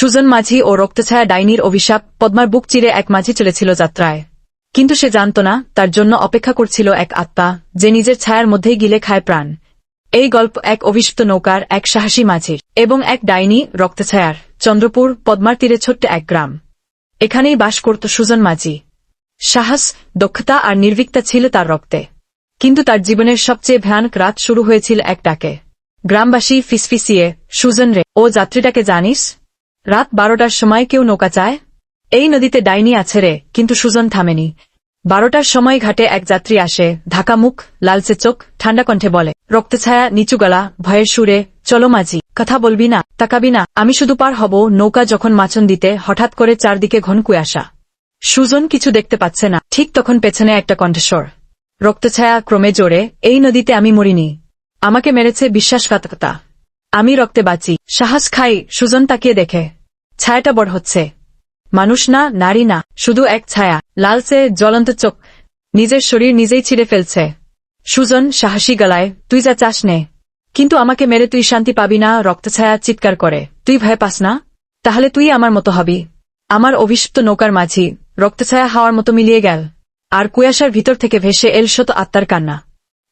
সুজন মাঝি ও রক্তছায়া ডাইনির অভিশাপ পদ্মার বুক চিরে এক মাঝি চলেছিল যাত্রায়। কিন্তু সে জানত না, তার জন্য অপেক্ষা করছিল এক আত্মা, যে নিজের ছায়ার মধ্যেই গিলে খায় প্রাণ। এই গল্প এক অভিশপ্ত নৌকার, এক সাহসী মাঝির এবং এক ডাইনি রক্তছায়ার, চন্দ্রপুর, পদ্মার তীরে ছোট্ট এক গ্রাম। এখানেই বাস করত সুজন মাঝি। সাহস, দক্ষতা আর নির্ভীকতা ছিল তার রক্তে। কিন্তু তার জীবনের সবচেয়ে ভয়ানক রাত শুরু হয়েছিল এক ডাকে। গ্রামবাসী ফিসফিসিয়ে, সুজন রে, ও যাত্রীটাকে জানিস? রাত বারোটার সময় কেউ নৌকা চায়? এই নদীতে ডাইনি আছে রে, কিন্তু সুজন থামেনি। বারোটার সময় ঘাটে এক যাত্রী আসে, ঢাকা মুখ, লালচে চোখ, ঠান্ডা কণ্ঠে বলে, রক্তছায়া, নিচু গলা, ভয়ের সুরে, চলো মাঝি, কথা বলবি না, তাকাবি না, আমি শুধু পার হব, নৌকা যখন মাচন দিতে, হঠাৎ করে চারদিকে ঘন কুয়াশা সুজন কিছু দেখতে পাচ্ছে না, ঠিক তখন পেছনে একটা কণ্ঠস্বর। রক্তছায়া ক্রমে জোরে, এই নদীতে আমি মরিনি। আমাকে মেরেছে বিশ্বাসঘাতকতা। আমি রক্তে বাঁচি। সাহস খাই, সুজন তাকিয়ে দেখে। ছায়াটা বড় হচ্ছে। মানুষ না, নারী না, শুধু এক ছায়া, লালচে, জ্বলন্ত চোখ। নিজের শরীর নিজেই ছিঁড়ে ফেলছে। সুজন, সাহসী গলায়, তুই যা চাস নে। কিন্তু আমাকে মেরে তুই শান্তি পাবি না রক্তছায়া চিৎকার করে। তুই ভয় পাস না? তাহলে তুই আমার মতো হবি। আমার অভিশপ্ত নৌকার মাঝি রক্তছায়া হাওয়ার মতো মিলিয়ে গেল। আর কুয়াশার ভিতর থেকে ভেসে এল শত আত্মার কান্না।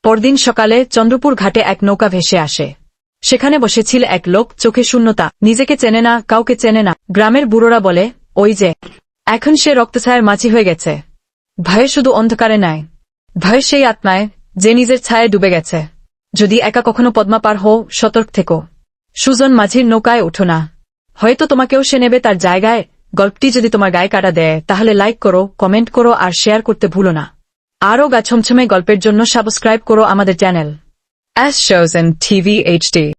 পরদিন সকালে চন্দ্রপুর ঘাটে এক নৌকা ভেসে আসে। সেখানে বসেছিল এক লোক, চোখে শূন্যতা, নিজেকে চেনে না, কাউকে চেনে না। গ্রামের বুড়োরা বলে, ওই যে, এখন সে রক্তছায়ার মাঝি হয়ে গেছে। ভয়ে শুধু অন্ধকারে নাই। ভয় সেই আত্মায়, যে নিজের ছায়ায় ডুবে গেছে। যদি একা কখনো পদ্মা পার হও, সতর্ক থেকো। সুজন মাঝির নৌকায় উঠো না। হয়তো তোমাকেও সে নেবে তার জায়গায়। গল্পটি যদি তোমার গায়ে কাটা দেয়, তাহলে লাইক করো কমেন্ট করো আর শেয়ার করতে ভুলো না। আরও গা ছমছমে গল্পের জন্য সাবস্ক্রাইব করো আমাদের channel As shows in TV hd.